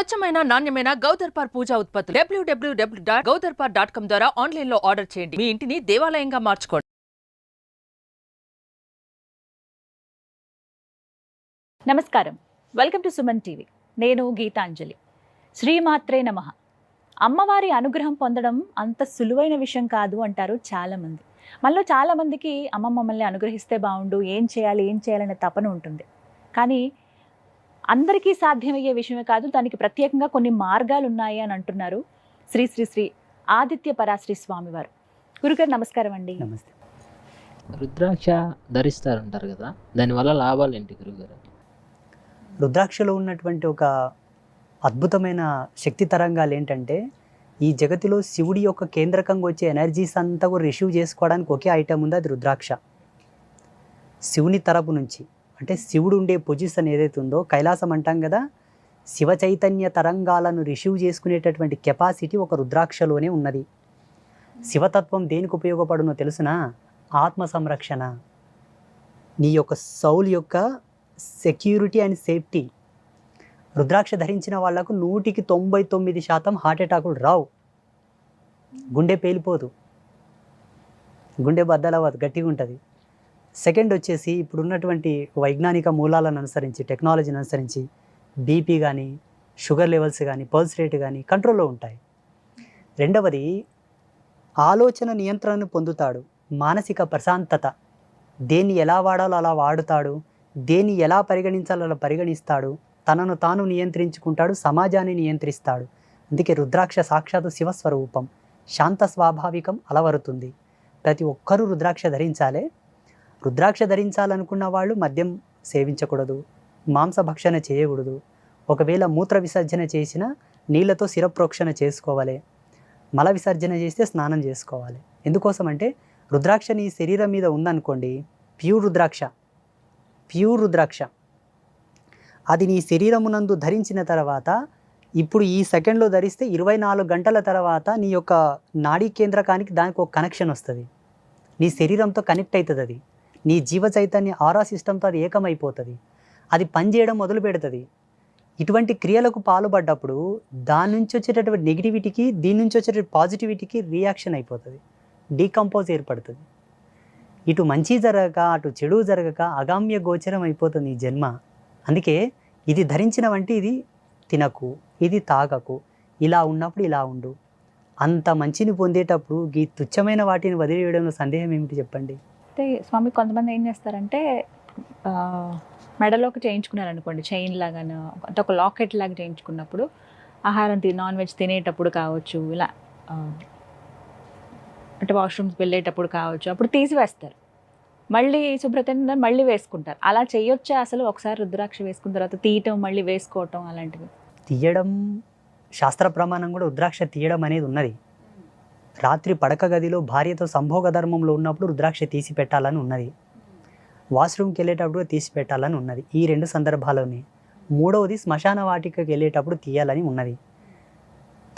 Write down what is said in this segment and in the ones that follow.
స్వచ్ఛమైన నాణ్యమైన గౌదర్పార్ పూజా ఉత్పత్తులు. W W W dot Gowdarpar dot com ద్వారా ఆన్లైన్లో ఆర్డర్ చేయండి. మీ ఇంటిని దేవాలయంగా మార్చుకోండి. నమస్కారం. Welcome to Suman TV. నేను గీతాంజలి. శ్రీమాత్రే నమ. అమ్మవారి అనుగ్రహం పొందడం అంత సులువైన విషయం కాదు అంటారు చాలామంది. మనలో చాలామందికి అమ్మ మమ్మల్ని అనుగ్రహిస్తే బాగుండు ఏం చేయాలి ఏం చేయాలనే తపన ఉంటుంది. కానీ అందరికీ సాధ్యమయ్యే విషయమే కాదు దానికి ప్రత్యేకంగా కొన్ని మార్గాలు ఉన్నాయి అని అంటున్నారు శ్రీ శ్రీ శ్రీ ఆదిత్య పరాశ్రీ స్వామివారు గురుగారు నమస్కారం అండి. నమస్తే. రుద్రాక్ష ధరిస్తారంటారు కదా దానివల్ల లాభాలు ఏంటి గురుగారు? రుద్రాక్షలో ఉన్నటువంటి ఒక అద్భుతమైన శక్తి తరంగాలు ఏంటంటే ఈ జగతిలో శివుడి యొక్క కేంద్రకంగా వచ్చే ఎనర్జీస్ అంతా కూడా రిసీవ్ చేసుకోవడానికి ఒకే ఐటమ్ ఉంది అది రుద్రాక్ష. శివుని తరపు నుంచి అంటే శివుడు ఉండే పొజిషన్ ఏదైతే ఉందో కైలాసం అంటాం కదా శివ చైతన్య తరంగాలను రిసీవ్ చేసుకునేటటువంటి కెపాసిటీ ఒక రుద్రాక్షలోనే ఉన్నది. శివతత్వం దేనికి ఉపయోగపడునో తెలుసునా? ఆత్మ సంరక్షణ. నీ యొక్క సౌల్ యొక్క సెక్యూరిటీ అండ్ సేఫ్టీ రుద్రాక్ష ధరించిన వాళ్ళకు నూటికి తొంభై తొమ్మిది శాతం హార్ట్ అటాకులు రావు. గుండె పేలిపోదు. గుండె బద్దలవ్వదు గట్టిగా ఉంటుంది సెకండ్ వచ్చేసి ఇప్పుడు ఉన్నటువంటి వైజ్ఞానిక మూలాలను అనుసరించి టెక్నాలజీని అనుసరించి బీపీ కానీ షుగర్ లెవెల్స్ కానీ పల్స్ రేట్ కానీ కంట్రోల్లో ఉంటాయి. రెండవది ఆలోచన నియంత్రణను పొందుతాడు. మానసిక ప్రశాంతత. దేన్ని ఎలా వాడాలో అలా వాడుతాడు. దేన్ని ఎలా పరిగణించాలో అలా పరిగణిస్తాడు. తనను తాను నియంత్రించుకుంటాడు సమాజాన్ని నియంత్రిస్తాడు. అందుకే రుద్రాక్ష సాక్షాత్తు శివస్వరూపం. శాంత స్వాభావికం అలవరుతుంది. ప్రతి ఒక్కరూ రుద్రాక్ష ధరించాలే రుద్రాక్ష ధరించాలనుకున్న వాళ్ళు మద్యం సేవించకూడదు మాంసభక్షణ చేయకూడదు. ఒకవేళ మూత్ర విసర్జన చేసిన నీళ్ళతో శిరప్రోక్షణ చేసుకోవాలి. మల విసర్జన చేస్తే స్నానం చేసుకోవాలి. ఎందుకోసం అంటే రుద్రాక్ష నీ శరీరం మీద ఉందనుకోండి ప్యూర్ రుద్రాక్ష ప్యూర్ రుద్రాక్ష. అది నీ శరీరమునందు ధరించిన తర్వాత ఇప్పుడు ఈ సెకండ్లో ధరిస్తే ఇరవై నాలుగు గంటల తర్వాత నీ యొక్క నాడీ కేంద్రకానికి దానికి ఒక కనెక్షన్ వస్తుంది. నీ శరీరంతో కనెక్ట్ అవుతుంది అది నీ జీవ చైతన్య ఆరా సిస్టంతో అది ఏకమైపోతుంది. అది పనిచేయడం మొదలు పెడుతుంది. ఇటువంటి క్రియలకు పాల్పడ్డప్పుడు దాని నుంచి వచ్చేటటువంటి నెగిటివిటీకి దీని నుంచి వచ్చేటటువంటి పాజిటివిటీకి రియాక్షన్ అయిపోతుంది. డీకంపోజ్ ఏర్పడుతుంది. ఇటు మంచి జరగక అటు చెడు జరగక అగామ్య గోచరం అయిపోతుంది ఈ జన్మ. అందుకే ఇది ధరించిన వంటి ఇది తినకు ఇది తాగకు ఇలా ఉన్నప్పుడు ఇలా ఉండు. అంత మంచిని పొందేటప్పుడు ఈ తుచ్చమైన వాటిని వదిలివేయడంలో సందేహం ఏమిటి చెప్పండి? అయితే స్వామి కొంతమంది ఏం చేస్తారంటే మెడలోకి చేయించుకున్నారు అనుకోండి చైన్ లాగాను అంటే ఒక లాకెట్ లాగా చేయించుకున్నప్పుడు ఆహారం తిని నాన్ వెజ్ తినేటప్పుడు కావచ్చు ఇలా అంటే వాష్రూమ్స్ వెళ్ళేటప్పుడు కావచ్చు అప్పుడు తీసివేస్తారు. మళ్ళీ శుభ్రత మళ్ళీ వేసుకుంటారు. అలా చేయొచ్చా అసలు? ఒకసారి రుద్రాక్ష వేసుకున్న తర్వాత తీయటం మళ్ళీ వేసుకోవటం అలాంటివి? తీయడం శాస్త్ర ప్రమాణం కూడా రుద్రాక్ష తీయడం అనేది ఉన్నది. రాత్రి పడక గదిలో భార్యతో సంభోగ ధర్మంలో ఉన్నప్పుడు రుద్రాక్ష తీసి పెట్టాలని ఉన్నది. వాష్రూమ్కి వెళ్ళేటప్పుడు తీసి పెట్టాలని ఉన్నది. ఈ రెండు సందర్భాల్లోనే. మూడవది శ్మశాన వాటికకి వెళ్ళేటప్పుడు తీయాలని ఉన్నది.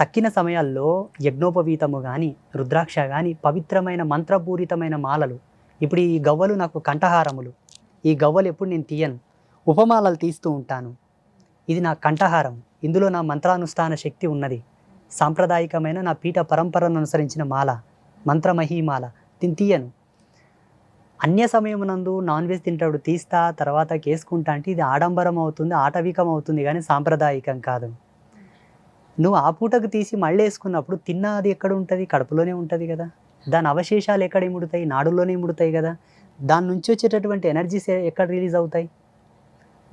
తక్కిన సమయాల్లో యజ్ఞోపవీతము కానీ రుద్రాక్ష కానీ పవిత్రమైన మంత్రపూరితమైన మాలలు. ఇప్పుడు ఈ గవ్వలు నాకు కంఠహారములు. ఈ గవ్వలు ఎప్పుడు నేను తీయను. ఉపమాలలు తీస్తూ ఉంటాను. ఇది నా కంఠహారం. ఇందులో నా మంత్రానుష్ఠాన శక్తి ఉన్నది. సాంప్రదాయకమైన నా పీఠ పరంపరను అనుసరించిన మాల మంత్రమహీమాల దీన్ని తీయను అన్య సమయమునందు నాన్ వెజ్ తింటాడు తీస్తా తర్వాత కేసుకుంటా అంటే ఇది ఆడంబరం అవుతుంది ఆటవికం అవుతుంది కానీ సాంప్రదాయకం కాదు. నువ్వు ఆ పూటకు తీసి మళ్ళీ వేసుకున్నప్పుడు తిన్నది ఎక్కడ ఉంటుంది? కడుపులోనే ఉంటుంది కదా. దాని అవశేషాలు ఎక్కడ ఇముడుతాయి? నాడులోనే ఇముడుతాయి కదా. దాని నుంచి వచ్చేటటువంటి ఎనర్జీస్ ఎక్కడ రిలీజ్ అవుతాయి?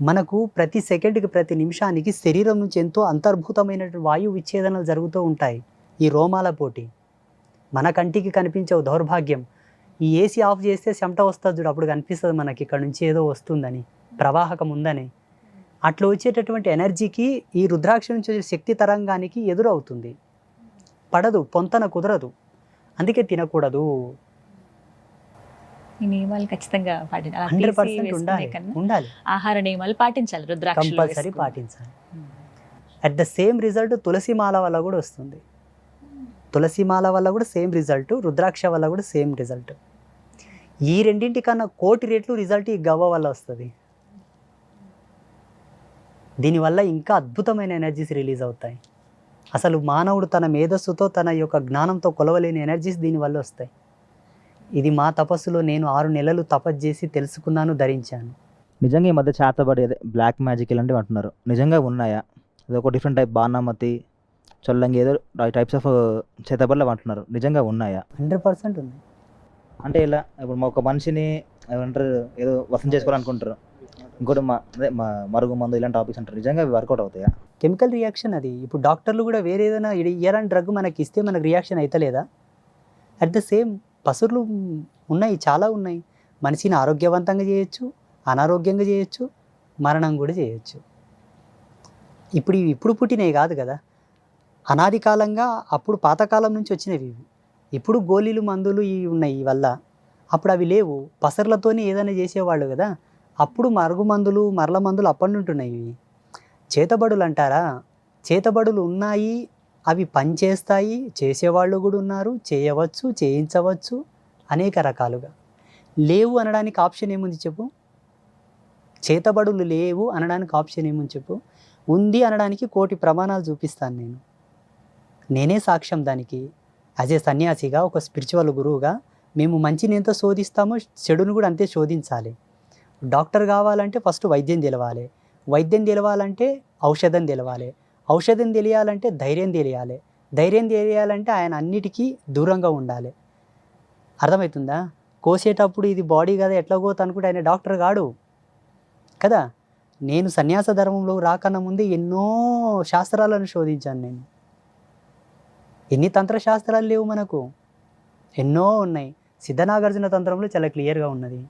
మనకు ప్రతి సెకండ్కి ప్రతి నిమిషానికి శరీరం నుంచి ఎంతో అంతర్భూతమైనటువంటి వాయు విచ్ఛేదనలు జరుగుతూ ఉంటాయి ఈ రోమాల పోటీ. మన కంటికి కనిపించే దౌర్భాగ్యం. ఈ ఏసీ ఆఫ్ చేస్తే చెమట వస్తుంది చూడు అప్పుడు కనిపిస్తుంది మనకి ఇక్కడ నుంచి ఏదో వస్తుందని ప్రవాహకం ఉందని. అట్లా వచ్చేటటువంటి ఎనర్జీకి ఈ రుద్రాక్ష నుంచి వచ్చే శక్తి తరంగానికి ఎదురవుతుంది. పడదు పొంతన కుదరదు. అందుకే తినకూడదు. ఈ నియమాలు ఖచ్చితంగా పాటించాలి. ఉండాలి ఉండాలి. ఆహార నియమాలు పాటించాలి రుద్రాక్ష కంపల్సరీ పాటించాలి. అట్ ద సేమ్ రిజల్ట్ తులసి మాల వల్ల కూడా వస్తుంది. తులసి మాల వల్ల కూడా సేమ్ రిజల్ట్ రుద్రాక్ష వల్ల కూడా సేమ్ రిజల్ట్ ఈ రెండింటి కన్నా కోటి రెట్లు రిజల్ట్ ఈ గవ్వ వల్ల వస్తుంది. దీనివల్ల ఇంకా అద్భుతమైన ఎనర్జీస్ రిలీజ్ అవుతాయి. అసలు మానవుడు తన మేధస్సుతో తన యొక్క జ్ఞానంతో కొలవలేని ఎనర్జీస్ దీనివల్ల వస్తాయి. ఇది మా తపస్సులో నేను ఆరు నెలలు తపస్సు చేసి తెలుసుకున్నాను ధరించాను. నిజంగా ఈ మధ్య చేతబడి అదే బ్లాక్ మ్యాజిక్ ఇలాంటివి అంటున్నారు. నిజంగా ఉన్నాయా? అది ఒక డిఫరెంట్ టైప్ బాణామతి చొల్లంగి ఏదో టైప్స్ ఆఫ్ చేతబడులు అంటున్నారు. నిజంగా ఉన్నాయా? హండ్రెడ్ పర్సెంట్ ఉన్నాయి. అంటే ఇలా ఇప్పుడు మా ఒక మనిషిని ఏమంటారు ఏదో వసం చేసుకోవాలనుకుంటారు. ఇంకోటి మా అదే మా మరుగు మందు ఇలాంటి టాపిక్స్ అంటారు. నిజంగా వర్కౌట్ అవుతాయా? కెమికల్ రియాక్షన్ అది. ఇప్పుడు డాక్టర్లు కూడా వేరే ఏదైనా ఇయ్యరాని డ్రగ్ మనకి ఇస్తే మనకు రియాక్షన్ అవుతలేదా అట్ ద సేమ్ పసురులు ఉన్నాయి చాలా ఉన్నాయి. మనిషిని ఆరోగ్యవంతంగా చేయొచ్చు అనారోగ్యంగా చేయొచ్చు మరణం కూడా చేయొచ్చు. ఇప్పుడు ఇవి ఇప్పుడు పుట్టినవి కాదు కదా. అనాది కాలంగా అప్పుడు పాతకాలం నుంచి వచ్చినవి ఇవి. ఇప్పుడు గోళీలు మందులు ఇవి ఉన్నాయి వల్ల. అప్పుడు అవి లేవు. పసర్లతోనే ఏదైనా చేసేవాళ్ళు కదా. అప్పుడు మరుగు మందులు మరల మందులు అప్పటి నుండి ఉన్నాయి ఇవి. చేతబడులు అంటారా? చేతబడులు ఉన్నాయి అవి పనిచేస్తాయి చేసేవాళ్ళు కూడా ఉన్నారు చేయవచ్చు చేయించవచ్చు అనేక రకాలుగా. లేవు అనడానికి ఆప్షన్ ఏముంది చెప్పు? చేతబడులు లేవు అనడానికి ఆప్షన్ ఏముంది చెప్పు? ఉంది అనడానికి కోటి ప్రమాణాలు చూపిస్తాను నేను. నేనే సాక్ష్యం దానికి. యాజ్ ఏ సన్యాసిగా ఒక స్పిరిచువల్ గురువుగా మేము మంచిని ఎంత శోధిస్తామో చెడును కూడా అంతే శోధించాలి. డాక్టర్ కావాలంటే ఫస్ట్ వైద్యం తెలవాలి. వైద్యం తెలవాలంటే ఔషధం తెలవాలి. ఔషధం తెలియాలంటే ధైర్యం తెలియాలి. ధైర్యం తెలియాలంటే ఆయన అన్నిటికీ దూరంగా ఉండాలి. అర్థమవుతుందా? కోసేటప్పుడు ఇది బాడీ కదా ఎట్లా పోతా అనుకుంటే ఆయన డాక్టర్ కాడు కదా. నేను సన్యాస ధర్మంలో రాకన్నా ముందే ఎన్నో శాస్త్రాలను శోధించాను నేను. ఎన్ని తంత్ర శాస్త్రాలు లేవు మనకు. ఎన్నో ఉన్నాయి. సిద్ధనాగార్జున తంత్రంలో చాలా క్లియర్గా ఉన్నది.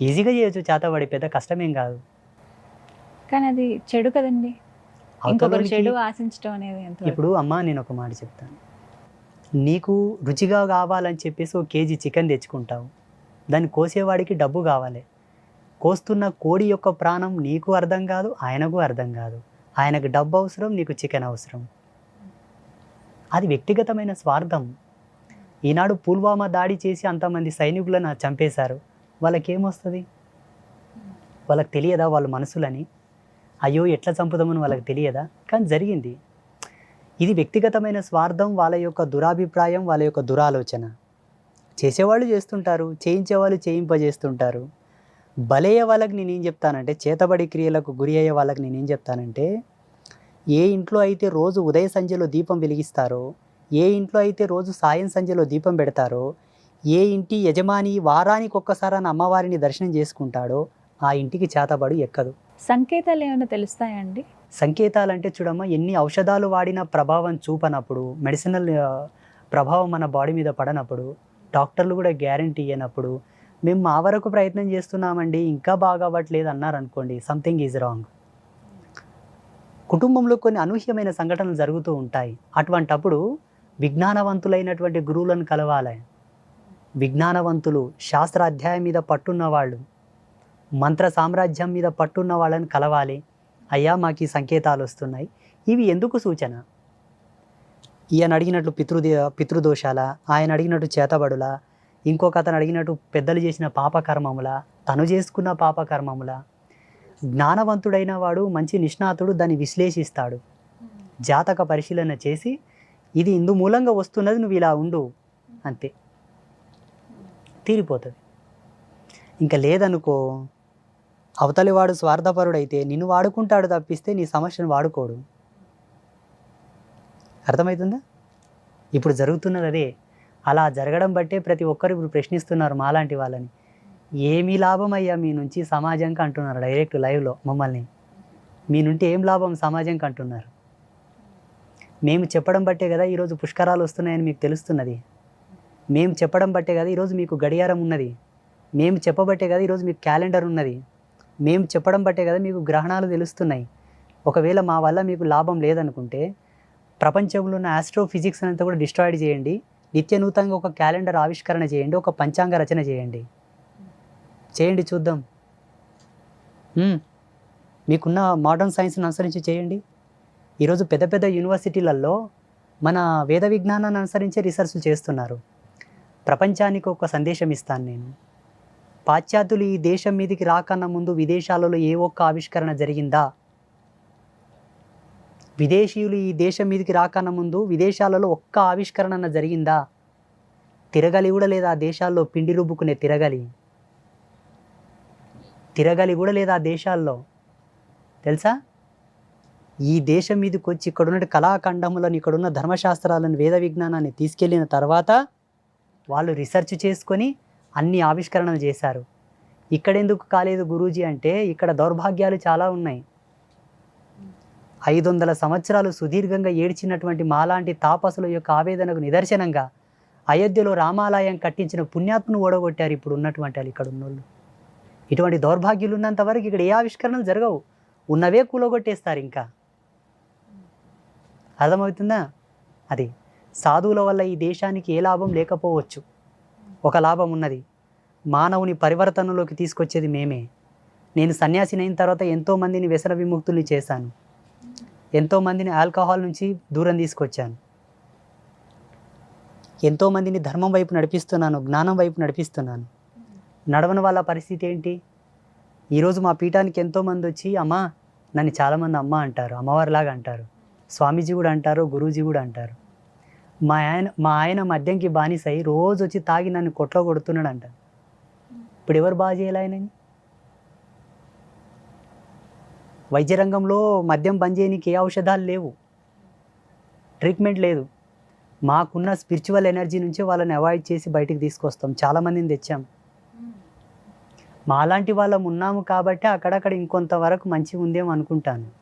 ఈజీగా చేయొచ్చు చేతబడి పెద్ద కష్టమేం కాదు. కానీ అది చెడు కదండి. ఇంకొకరు చెడు ఆశించడం అనేది ఇప్పుడు అమ్మ నేను ఒక మాట చెప్తాను. నీకు రుచిగా కావాలని చెప్పేసి ఒక కేజీ చికెన్ తెచ్చుకుంటావు. దాన్ని కోసేవాడికి డబ్బు కావాలి. కోస్తున్న కోడి యొక్క ప్రాణం నీకు అర్థం కాదు ఆయనకు అర్థం కాదు. ఆయనకు డబ్బు అవసరం నీకు చికెన్ అవసరం. అది వ్యక్తిగతమైన స్వార్థం. ఈనాడు పుల్వామా దాడి చేసి అంతమంది సైనికులను చంపేశారు. వాళ్ళకి ఏమొస్తుంది వాళ్ళకి తెలియదా వాళ్ళ మనసులని? అయ్యో ఎట్లా చంపుదామని వాళ్ళకి తెలియదా? కానీ జరిగింది. ఇది వ్యక్తిగతమైన స్వార్థం వాళ్ళ యొక్క దురాభిప్రాయం వాళ్ళ యొక్క దురాలోచన. చేసేవాళ్ళు చేస్తుంటారు చేయించేవాళ్ళు చేయింపజేస్తుంటారు. బలయ్యే వాళ్ళకి నేనేం చెప్తానంటే చేతబడి క్రియలకు గురి అయ్యే వాళ్ళకి నేనేం చెప్తానంటే ఏ ఇంట్లో అయితే రోజు ఉదయ సంధ్యలో దీపం వెలిగిస్తారో ఏ ఇంట్లో అయితే రోజు సాయం సంధ్యలో దీపం పెడతారో ఏ ఇంటి యజమాని వారానికి ఒక్కసారి అమ్మవారిని దర్శనం చేసుకుంటాడో ఆ ఇంటికి చేతబడి ఎక్కదు. సంకేతాలు ఏమైనా తెలుస్తాయండి? సంకేతాలు అంటే చూడమ్మా ఎన్ని ఔషధాలు వాడిన ప్రభావం చూపనప్పుడు మెడిసినల్ ప్రభావం మన బాడీ మీద పడనప్పుడు డాక్టర్లు కూడా గ్యారంటీ ఇవ్వనప్పుడు మేము మా వరకు ప్రయత్నం చేస్తున్నామండి ఇంకా బాగా అవ్వట్లేదు అన్నారు అనుకోండి సంథింగ్ ఈజ్ రాంగ్ కుటుంబంలో కొన్ని అనూహ్యమైన సంఘటనలు జరుగుతూ ఉంటాయి. అటువంటప్పుడు విజ్ఞానవంతులైనటువంటి గురువులను కలవాలి. విజ్ఞానవంతులు శాస్త్ర అధ్యాయం మీద పట్టున్న వాళ్ళు మంత్ర సామ్రాజ్యం మీద పట్టున్న వాళ్ళని కలవాలి. అయ్యా మాకు ఈ సంకేతాలు వస్తున్నాయి. ఇవి ఎందుకు సూచన? ఈయన అడిగినట్లు పితృ పితృదోషాల ఆయన అడిగినట్టు చేతబడుల ఇంకొక అతను అడిగినట్టు పెద్దలు చేసిన పాపకర్మముల తను చేసుకున్న పాపకర్మముల. జ్ఞానవంతుడైన వాడు మంచి నిష్ణాతుడు దాన్ని విశ్లేషిస్తాడు. జాతక పరిశీలన చేసి ఇది ఇందు మూలంగా వస్తున్నది నువ్వు ఇలా ఉండు. అంతే. తీరిపోతుంది. ఇంకా లేదనుకో అవతలి వాడు స్వార్థపరుడైతే నిన్ను వాడుకుంటాడు తప్పిస్తే నీ సమస్యను వాడుకోడు. అర్థమవుతుందా ఇప్పుడు జరుగుతున్నది అదే. అలా జరగడం బట్టే ప్రతి ఒక్కరు ఇప్పుడు ప్రశ్నిస్తున్నారు మాలాంటి వాళ్ళని. ఏమీ లాభం అయ్యా మీ నుంచి సమాజంకి అంటున్నారు డైరెక్ట్ లైవ్లో మమ్మల్ని. మీ నుండి ఏం లాభం సమాజంకి అంటున్నారు. మేము చెప్పడం బట్టే కదా ఈరోజు పుష్కరాలు వస్తున్నాయని మీకు తెలుస్తున్నది. మేము చెప్పడం బట్టే కదా ఈరోజు మీకు గడియారం ఉన్నది. మేము చెప్పబట్టే కదా ఈరోజు మీకు క్యాలెండర్ ఉన్నది. మేము చెప్పడం బట్టే కదా మీకు గ్రహణాలు తెలుస్తున్నాయి. ఒకవేళ మా వల్ల మీకు లాభం లేదనుకుంటే ప్రపంచంలో ఉన్న ఆస్ట్రోఫిజిక్స్ అంతా కూడా డిస్ట్రాయిడ్ చేయండి. నిత్య నూతనంగా ఒక క్యాలెండర్ ఆవిష్కరణ చేయండి. ఒక పంచాంగ రచన చేయండి. చేయండి చూద్దాం. మీకున్న మోడర్న్ సైన్స్ని అనుసరించి చేయండి. ఈరోజు పెద్ద పెద్ద యూనివర్సిటీలలో మన వేద విజ్ఞానాన్ని అనుసరించే రీసెర్చ్లు చేస్తున్నారు. ప్రపంచానికి ఒక సందేశం ఇస్తాను నేను. పాశ్చాత్యులు ఈ దేశం మీదకి రాకన్నా ముందు విదేశాలలో ఏ ఒక్క ఆవిష్కరణ జరిగిందా? విదేశీయులు ఈ దేశం మీదకి రాకన్నా ముందు విదేశాలలో ఒక్క ఆవిష్కరణ జరిగిందా? తిరగలి కూడా లేదా ఆ దేశాల్లో పిండి రుబ్బుకునే తిరగలి? తిరగలి కూడా లేదా ఆ దేశాల్లో? తెలుసా? ఈ దేశం మీదకి వచ్చి ఇక్కడున్న కళాఖండములను ఇక్కడున్న ధర్మశాస్త్రాలను వేద విజ్ఞానాన్ని తీసుకెళ్ళిన తర్వాత వాళ్ళు రీసెర్చ్ చేసుకొని అన్ని ఆవిష్కరణలు చేశారు. ఇక్కడెందుకు కాలేదు గురూజీ అంటే ఇక్కడ దౌర్భాగ్యాలు చాలా ఉన్నాయి. ఐదు వందల సంవత్సరాలు సుదీర్ఘంగా ఏడ్చినటువంటి మాలాంటి తాపసుల యొక్క ఆవేదనకు నిదర్శనంగా అయోధ్యలో రామాలయం కట్టించిన పుణ్యాత్మను ఓడగొట్టారు ఇప్పుడు ఉన్నటువంటి వాళ్ళు ఇక్కడ ఉన్నోళ్ళు. ఇటువంటి దౌర్భాగ్యులు ఉన్నంత వరకు ఇక్కడ ఏ ఆవిష్కరణలు జరగవు. ఉన్నవే కూలగొట్టేస్తారు ఇంకా. అర్థమవుతుందా? అది. సాధువుల వల్ల ఈ దేశానికి ఏ లాభం లేకపోవచ్చు. ఒక లాభం ఉన్నది. మానవుని పరివర్తనలోకి తీసుకొచ్చేది మేమే. నేను సన్యాసిని అయిన తర్వాత ఎంతోమందిని వ్యసన విముక్తుల్ని చేశాను. ఎంతోమందిని ఆల్కహాల్ నుంచి దూరం తీసుకొచ్చాను. ఎంతోమందిని ధర్మం వైపు నడిపిస్తున్నాను జ్ఞానం వైపు నడిపిస్తున్నాను. నడవని వాళ్ళ పరిస్థితి ఏంటి? ఈరోజు మా పీఠానికి ఎంతోమంది వచ్చి అమ్మ నన్ను చాలామంది అమ్మ అంటారు అమ్మవారిలాగా అంటారు స్వామీజీ కూడా అంటారు గురూజీ కూడా అంటారు. మా ఆయన మా ఆయన మద్యంకి బానిసై రోజు వచ్చి తాగి నన్ను కొట్లో కొడుతున్నాడు అంట ఇప్పుడు ఎవరు బాగా చేయాలి ఆయనని? వైద్య రంగంలో మద్యం బంద్ చేయడానికి ఏ ఔషధాలు లేవు. ట్రీట్మెంట్ లేదు. మాకున్న స్పిరిచువల్ ఎనర్జీ నుంచి వాళ్ళని అవాయిడ్ చేసి బయటికి తీసుకొస్తాం. చాలామందిని తెచ్చాం. మాలాంటి వాళ్ళం ఉన్నాము కాబట్టి అక్కడక్కడ ఇంకొంతవరకు మంచి ఉందేమో అనుకుంటాను.